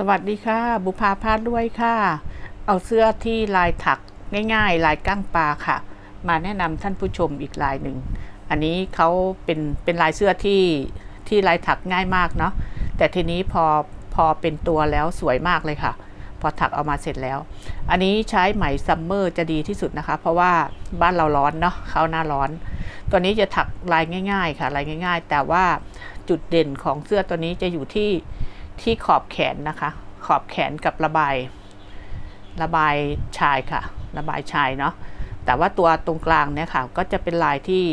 สวัสดีค่ะ บุภาพาดด้วยค่ะ เอาเสื้อที่ลายถักง่ายๆ ลายก้างปลาค่ะ มาแนะนำท่านผู้ชมอีกลายหนึ่ง อันนี้เขาเป็นเป็นลายเสื้อที่ที่ลายถักง่ายมากเนาะแต่ทีนี้พอพอเป็นตัวแล้วสวยมากเลยค่ะ พอถักเอามาเสร็จแล้ว อันนี้ใช้ไหมซัมเมอร์จะดีที่สุดนะคะ เพราะว่าบ้านเราร้อนเนาะเขาหน้าร้อน ตัวนี้จะถักลายง่าย ๆ ค่ะลายง่าย ๆ แต่ว่าจุดเด่นของเสื้อตัวนี้จะอยู่ที่ ที่ขอบแขนนะคะ ขอบแขนกับระบาย ระบายชายค่ะ ระบายชายเนาะแต่ว่าตัวตรงกลางเนี่ยค่ะ ก็จะเป็นลายที่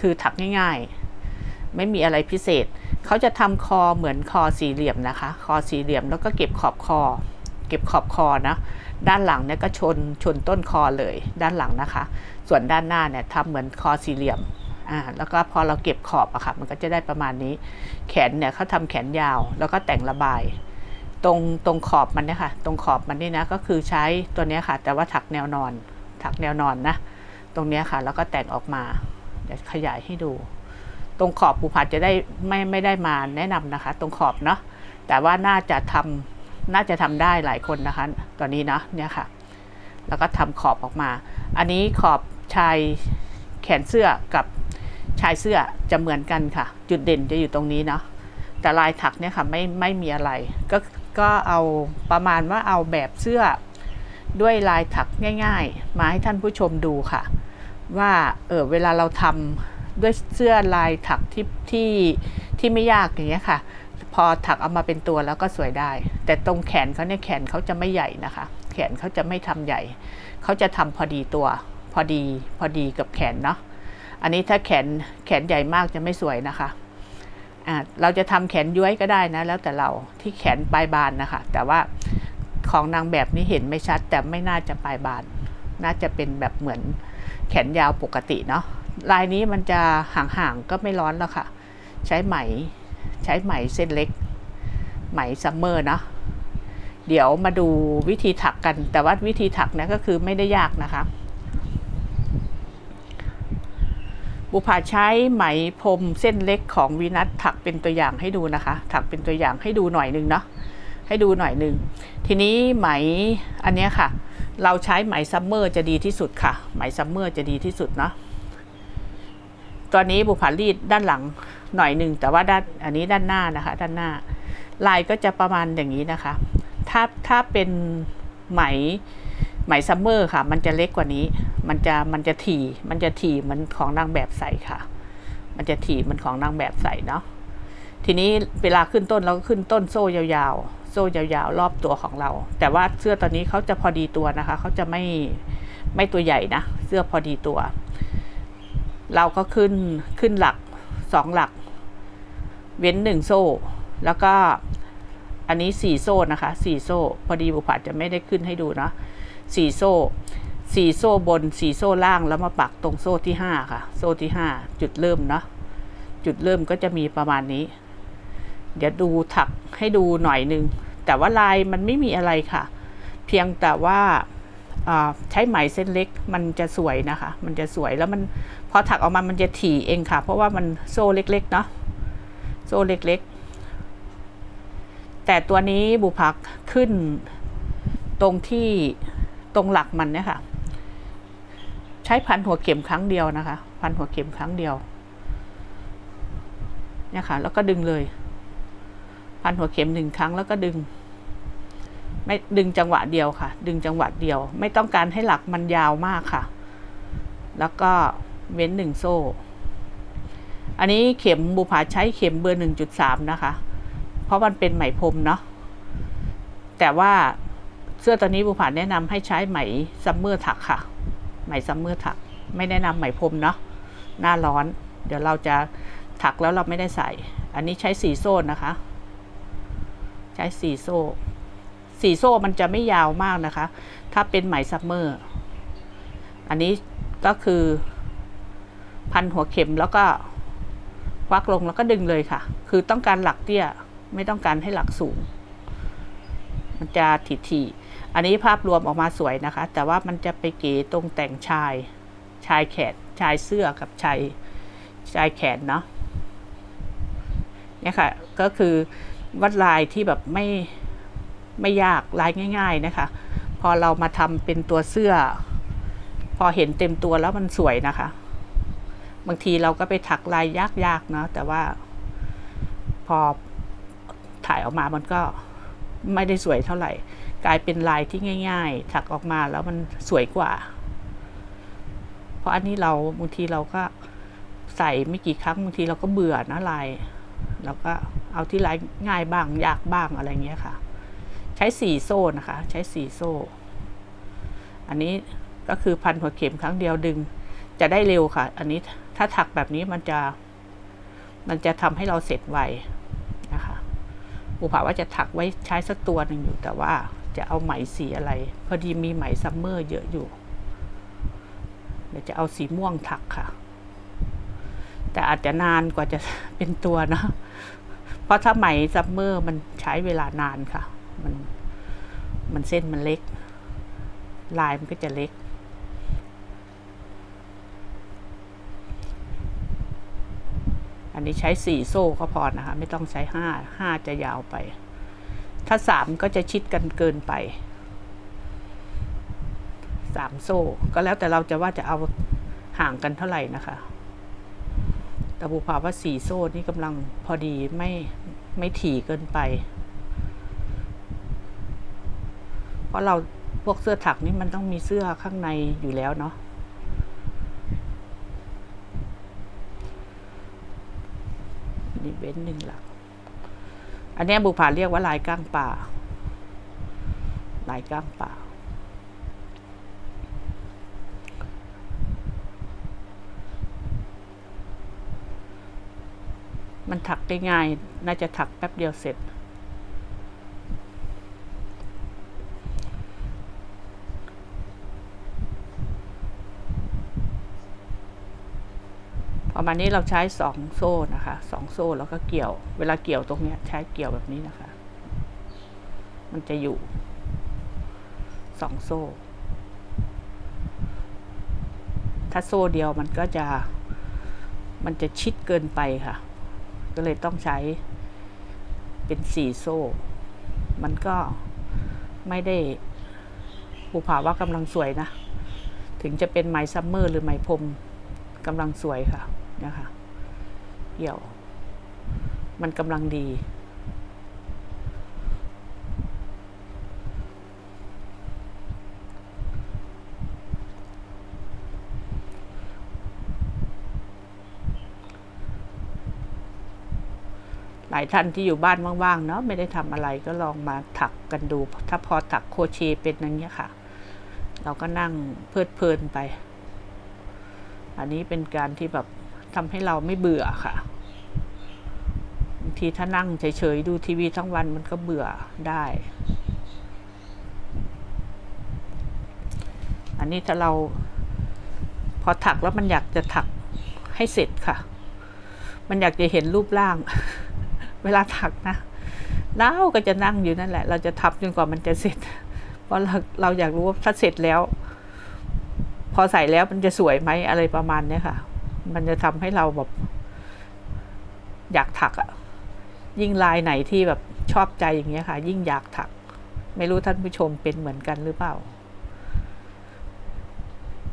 คือถักง่ายๆ ไม่มีอะไรพิเศษ เขาจะทำคอเหมือนคอสี่เหลี่ยมนะคะ คอสี่เหลี่ยมแล้วก็เก็บขอบคอ เก็บขอบคอนะด้านหลังเนี่ยก็ชนชนต้นคอเลยด้านหลังนะคะ ส่วนด้านหน้าเนี่ยทำเหมือนคอสี่เหลี่ยม อ่าแล้วก็พอเราเก็บขอบอะค่ะมันก็จะได้ประมาณนี้ แขนเนี่ยเขาทำแขนยาว แล้วก็แต่งระบาย ตรงตรงขอบมันเนี่ยค่ะ ตรงขอบมันนี่นะก็คือใช้ตัวนี้ค่ะ แต่ว่าถักแนวนอน ถักแนวนอนนะ ตรงนี้ค่ะ แล้วก็แต่งออกมาเดี๋ยวขยายให้ดู ตรงขอบปูผัดจะได้ไม่ไม่ได้มาแนะนำนะคะ ตรงขอบเนาะแต่ว่าน่าจะทำน่าจะทำได้หลายคนนะคะตัวนี้เนาะเนี่ยค่ะ แล้วก็ทำขอบออกมา อันนี้ขอบชายแขนเสื้อกับ ชายเสื้อจะเหมือนกันค่ะ จุดเด่นจะอยู่ตรงนี้เนาะแต่ลายถักเนี่ยค่ะไม่ไม่มีอะไร ก็ก็เอาประมาณว่าเอาแบบเสื้อด้วยลายถักง่าย ๆ มาให้ท่านผู้ชมดูค่ะ ว่าเออเวลาเราทำด้วยเสื้อลายถักที่ที่ที่ไม่ยากอย่างเงี้ยค่ะ พอถักเอามาเป็นตัวแล้วก็สวยได้ แต่ตรงแขนเขาเนี่ยแขนเขาจะไม่ใหญ่นะคะ แขนเขาจะไม่ทำใหญ่ เขาจะทำพอดีตัว พอดีพอดีกับแขนเนาะ อันนี้ถ้าแขนแขนใหญ่มากจะไม่สวยนะคะเราจะทำแขนย้วยก็ได้นะ แล้วแต่เราที่แขนปลายบานนะคะ แต่ว่าของนางแบบนี้เห็นไม่ชัด แต่ไม่น่าจะปลายบาน น่าจะเป็นแบบเหมือนแขนยาวปกติเนาะลายนี้มันจะห่างๆก็ไม่ร้อนแล้วค่ะ ใช้ไหมใช้ไหมเส้นเล็ก ไหมซัมเมอร์เนาะเดี๋ยวมาดูวิธีถักกัน แต่ว่าวิธีถักเนี่ยก็คือไม่ได้ยากนะคะ บุภาใช้ไหมพรมเส้นเล็กของวีนัทถักเป็นตัวอย่างให้ดูนะคะ ถักเป็นตัวอย่างให้ดูหน่อยนึงเนาะให้ดูหน่อยหนึ่ง ทีนี้ไหมอันนี้ค่ะ เราใช้ไหมซัมเมอร์จะดีที่สุดค่ะ ไหมซัมเมอร์จะดีที่สุดเนาะตัวนี้บุภารีดด้านหลังหน่อยหนึ่งแต่ว่าด้านอันนี้ด้านหน้านะคะ ด้านหน้า ลายก็จะประมาณอย่างนี้นะคะ ถ้าถ้าเป็นไหมไหมซัมเมอร์ค่ะ มันจะเล็กกว่านี้ มันจะมันจะถี่มันจะถี่เหมือนของนางแบบใส่ค่ะ มันจะถี่เหมันของนางแบบใส่เนาะทีนี้เวลาขึ้นต้นเราก็ขึ้นต้นโซ่ยาวๆ โซ่ยาวๆ รอบตัวของเรา แต่ว่าเสื้อตัวนี้เขาจะพอดีตัวนะคะ เขาจะไม่ไม่ตัวใหญ่นะ เสื้อพอดีตัว เราก็ขึ้นขึ้นหลักสองหลัก เว้นหนึ่งโซ่ แล้วก็อันนี้สี่โซ่นะคะสี่โซ่ พอดีบุพผาจะไม่ได้ขึ้นให้ดูเนาะสี่โซ่ สี่โซ่บนสี่โซ่ล่างแล้วมาปักตรงโซ่ที่ห้าค่ะ โซ่ที่ห้าจุดเริ่มเนาะจุดเริ่มก็จะมีประมาณนี้ เดี๋ยวดูถักให้ดูหน่อยนึง แต่ว่าลายมันไม่มีอะไรค่ะ เพียงแต่ว่าอ่าใช้ไหมเส้นเล็กมันจะสวยนะคะ มันจะสวยแล้วมันพอถักออกมามันจะถี่เองค่ะ เพราะว่ามันโซ่เล็กๆเนาะโซ่เล็กๆ แต่ตัวนี้บุพักขึ้นตรงที่ตรงหลักมันเนี่ยค่ะ ใช้พันหัวเข็มครั้งเดียวนะคะ พันหัวเข็มครั้งเดียวเนี่ยค่ะ แล้วก็ดึงเลย พันหัวเข็มหนึ่งครั้งแล้วก็ดึง ไม่ดึงจังหวะเดียวค่ะ ดึงจังหวะเดียว ไม่ต้องการให้หลักมันยาวมากค่ะ แล้วก็เว้นหนึ่งโซ่ อันนี้เข็มบุภาใช้เข็มเบอร์หนึ่งจุดสามนะคะ เพราะมันเป็นไหมพรมเนาะแต่ว่าเสื้อตัวนี้บุภาแนะนำให้ใช้ไหมซัมเมอร์ถักค่ะ ไหมซัมเมอร์ถัก ไม่แนะนำไหมพรมเนาะหน้าร้อน เดี๋ยวเราจะถักแล้วเราไม่ได้ใส่ อันนี้ใช้สีโซ่นะคะ ใช้สีโซ่สีโซ่มันจะไม่ยาวมากนะคะ ถ้าเป็นไหมซัมเมอร์ อันนี้ก็คือพันหัวเข็มแล้วก็ควักลงแล้วก็ดึงเลยค่ะ คือต้องการหลักเตี้ย ไม่ต้องการให้หลักสูง มันจะถี่ๆ อันนี้ภาพรวมออกมาสวยนะคะ แต่ว่ามันจะไปเก๋ตรงแต่งชาย ชายแขน ชายเสื้อกับชาย ชายแขนเนาะ เนี่ยค่ะ ก็คือวัดลายที่แบบไม่ ไม่ยาก ลายง่าย ๆนะคะ พอเรามาทำเป็นตัวเสื้อ พอเห็นเต็มตัวแล้วมันสวยนะคะ บางทีเราก็ไปถักลายยากๆเนาะ แต่ว่า พอถ่ายออกมามันก็ไม่ได้สวยเท่าไหร่ กลายเป็นลายที่ง่าย ๆ ถักออกมาแล้วมันสวยกว่า เพราะอันนี้เราบางทีเราก็ใส่ไม่กี่ครั้งบางทีเราก็เบื่อนะลายเราก็เอาที่ลายง่ายบ้างยากบ้างอะไรเงี้ยค่ะ ใช้สีโซ่นะคะ ใช้สีโซ่ อันนี้ก็คือพันหัวเข็มครั้งเดียวดึง จะได้เร็วค่ะ อันนี้ถ้าถักแบบนี้มันจะ มันจะทำให้เราเสร็จไวนะคะอุปาว่าจะถักไว้ใช้สักตัวหนึ่งอยู่แต่ว่า จะเอาไหมสีอะไร พอดีมีไหมซัมเมอร์เยอะอยู่ เดี๋ยวจะเอาสีม่วงถักค่ะ แต่อาจจะนานกว่าจะเป็นตัวเนะ เพราะถ้าไหมซัมเมอร์มันใช้เวลานานค่ะ มันมันเส้นมันเล็ก ลายมันก็จะเล็กอันนี้ใช้สี่โซ่ก็พอนะคะ ไม่ต้องใช้ห้าห้าจะยาวไป ถ้าสามก็จะชิดกันเกินไปสามโซ่ ก็แล้วแต่เราจะว่าจะเอาห่างกันเท่าไหร่นะคะแต่บุภาว่าสี่โซ่นี่กำลังพอดีไม่ไม่ถี่เกินไป เพราะเราพวกเสื้อถักนี่มันต้องมีเสื้อข้างในอยู่แล้วเนาะนี่เว้นหนึ่งหลัก อันนี้บุผาเรียกว่าลายก้างป่า ลายก้างป่า มันถักได้ง่าย น่าจะถักแป๊บเดียวเสร็จ ประมาณนี้เราใช้สองโซ่นะคะสองโซ่แล้วก็เกี่ยว เวลาเกี่ยวตรงนี้ใช้เกี่ยวแบบนี้นะคะ มันจะอยู่สองโซ่ ถ้าโซ่เดียวมันก็จะ มันจะชิดเกินไปค่ะ ก็เลยต้องใช้เป็นสี่โซ่ มันก็ไม่ได้ภูผาว่ากำลังสวยนะ ถึงจะเป็นไหมซัมเมอร์หรือไหมพรมกำลังสวยค่ะ นะคะเกี่ยว มันกำลังดี หลายท่านที่อยู่บ้านว่างๆ เนาะไม่ได้ทำอะไรก็ลองมาถักกันดู ถ้าพอถักโคเชเป็นอย่างเงี้ยค่ะ เราก็นั่งเพลิดเพลินไป อันนี้เป็นการที่แบบ ทำให้เราไม่เบื่อค่ะบางทีถ้านั่งเฉยๆดูทีวีทั้งวันมันก็เบื่อได้ อันนี้ถ้าเราพอถักแล้วมันอยากจะถักให้เสร็จค่ะ มันอยากจะเห็นรูปร่าง เวลาถักนะเราก็จะนั่งอยู่นั่นแหละ เราจะทับจนกว่ามันจะเสร็จ เพราะเราเราอยากรู้ว่าถ้าเสร็จแล้ว พอใส่แล้วมันจะสวยไหมอะไรประมาณเนี้ยค่ะ มันจะทำให้เราแบบ อยากถักอะ่ะยิ่งลายไหนที่แบบชอบใจอย่างเงี้ยค่ะ ยิ่งอยากถัก ไม่รู้ท่านผู้ชมเป็นเหมือนกันหรือเปล่า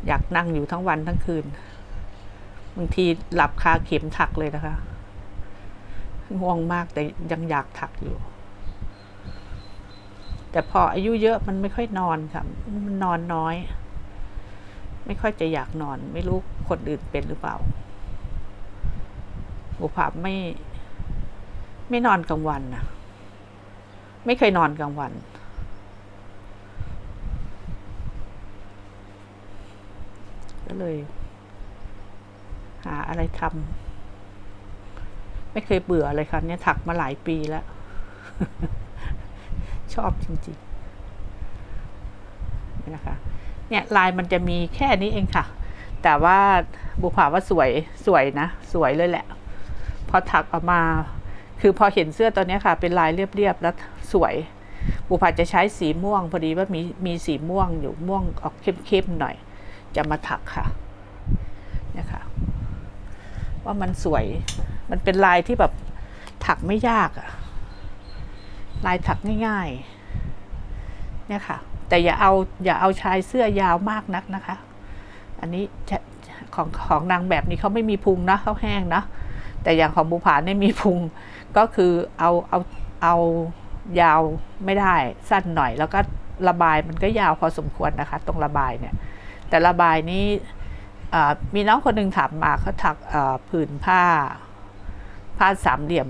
อยากนั่งอยู่ทั้งวันทั้งคืนบางทีหลับคาเข็มถักเลยนะคะง่วงมากแต่ยังอยากถักอยู่ แต่พออายุเยอะมันไม่ค่อยนอนค่ะ มันนอนน้อย ไม่ค่อยจะอยากนอน ไม่รู้ คนอื่นเป็นหรือเปล่าบุภาพไม่ ไม่นอนกลางวันนะไม่เคยนอนกลางวัน ก็เลย หาอะไรทำไม่เคยเบื่อเลยค่ะเนี่ยถักมาหลายปีแล้ว ชอบจริงๆนี่นะคะ เนี่ยลายมันจะมีแค่นี้เองค่ะ แต่ว่าบุภาว่าสวยสวยนะ สวยเลยแหละ พอถักออกมา คือพอเห็นเสื้อตัวนี้ค่ะ เป็นลายเรียบๆแล้วสวย บุภาจะใช้สีม่วง พอดีว่ามีมีสีม่วงอยู่ม่วงออกเข้มๆหน่อย จะมาถักค่ะเนี่ยค่ะ ว่ามันสวย มันเป็นลายที่แบบถักไม่ยากอะลายถักง่ายๆ เนี่ยค่ะ แต่อย่าเอาอย่าเอาชายเสื้อยาวมากนักนะคะ อันนี้ของของนางแบบนี้เขาไม่มีพุงนะเขาแห้งนะแต่อย่างของบุผาเนี่ยมีพุงก็คือเอาเอาเอายาวไม่ได้สั้นหน่อย แล้วก็ระบายมันก็ยาวพอสมควรนะคะ ตรงระบายเนี่ย แต่ระบายนี้มีน้องคนหนึ่งถามมาเขาถักผืนผ้า ผ้าสามเหลี่ยม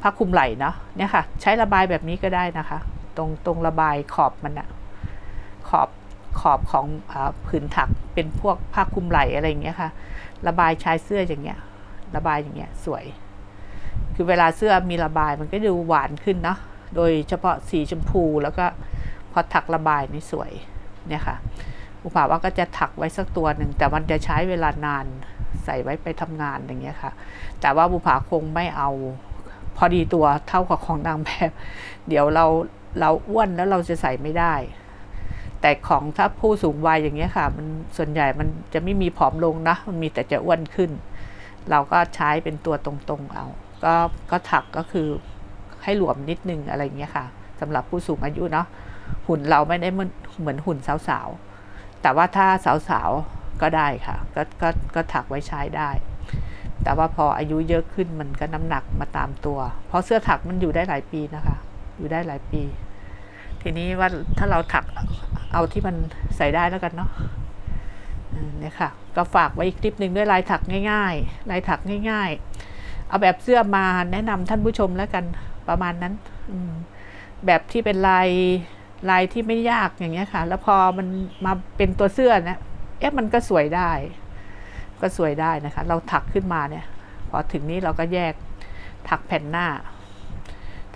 ผ้าคลุมไหล่เนาะเนี่ยค่ะ ใช้ระบายแบบนี้ก็ได้นะคะ ตรงตรงระบายขอบมันอะขอบ ขอบของอผืนถักเป็นพวกผ้าคลุมไหล่อะไรอย่างเงี้ยค่ะ ระบายชายเสื้ออย่างเงี้ย ระบายอย่างเงี้ยสวย คือเวลาเสื้อมีระบายมันก็ดูหวานขึ้นเนาะโดยเฉพาะสีชมพูแล้วก็พอถักระบายนี่สวยเนี่ยค่ะ อุปาว่าก็จะถักไว้สักตัวหนึ่งแต่มันจะใช้เวลานานใส่ไว้ไปทำงานอย่างเงี้ยค่ะ แต่ว่าบุภาคงไม่เอาพอดีตัวเท่ากับของนางแบบ เดี๋ยวเราเราอ้วนแล้วเราจะใส่ไม่ได้ แต่ของถ้าผู้สูงวัยอย่างเงี้ยค่ะ มันส่วนใหญ่มันจะไม่มีผอมลงนะ มันมีแต่จะอ้วนขึ้น เราก็ใช้เป็นตัวตรงๆเอา ก็ก็ถักก็คือให้หลวมนิดนึงอะไรเงี้ยค่ะสำหรับผู้สูงอายุเนาะหุ่นเราไม่ได้เหมือนเหมือนหุ่นสาวๆ แต่ว่าถ้าสาวๆก็ได้ค่ะก็ก็ก็ถักไว้ใช้ได้ แต่ว่าพออายุเยอะขึ้นมันก็น้ำหนักมาตามตัว เพราะเสื้อถักมันอยู่ได้หลายปีนะคะ อยู่ได้หลายปี ทีนี้ว่าถ้าเราถักเอาที่มันใส่ได้แล้วกันเนาะเนี่ยค่ะ ก็ฝากไว้อีกคลิปหนึ่งด้วยลายถักง่าย ๆ ลายถักง่าย ๆ เอาแบบเสื้อมาแนะนำท่านผู้ชมแล้วกันประมาณนั้นอแบบที่เป็นลายลายที่ไม่ยากอย่างเงี้ยค่ะ แล้วพอมันมาเป็นตัวเสื้อนี่ยเอ๊ะมันก็สวยได้ ก็สวยได้นะคะ เราถักขึ้นมาเนี่ย พอถึงนี้เราก็แยกถักแผ่นหน้า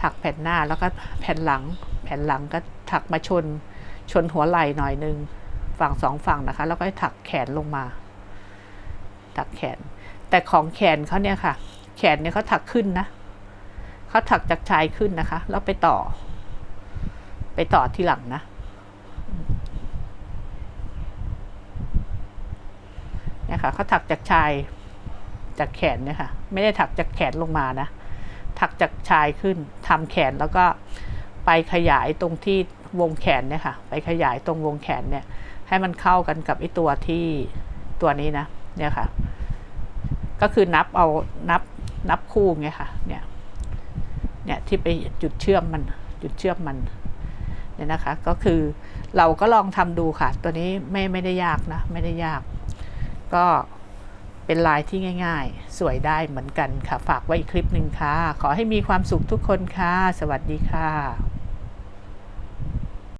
ถักแผ่นหน้าแล้วก็แผ่นหลัง ผ่นหลังก็ถักมาชนชนหัวไหล่หน่อยหนึ่งฝั่งสองฝั่งนะคะ แล้วก็ถักแขนลงมา ถักแขน แต่ของแขนเขาเนี่ยค่ะ แขนเนี่ยเขาถักขึ้นนะเขาถักจากชายขึ้นนะคะ แล้วไปต่อ ไปต่อที่หลังนะเนี่ยค่ะเขาถักจากชายจากแขนเนี่ยค่ะ ไม่ได้ถักจากแขนลงมานะ ถักจากชายขึ้นทำแขนแล้วก็ ไปขยายตรงที่วงแขนเนี่ยค่ะ ไปขยายตรงวงแขนเนี่ย ให้มันเข้ากันกับไอตัวที่ตัวนี้นะ เนี่ยค่ะ ก็คือนับเอานับนับคู่ไงค่ะ เนี่ย เนี่ยที่ไปจุดเชื่อมมัน จุดเชื่อมมัน เนี่ยนะคะ ก็คือเราก็ลองทำดูค่ะ ตัวนี้ไม่ไม่ได้ยากนะ ไม่ได้ยาก ก็เป็นลายที่ง่าย ๆ สวยได้เหมือนกันค่ะ ฝากไว้อีกคลิปหนึ่งค่ะ ขอให้มีความสุขทุกคนค่ะ สวัสดีค่ะ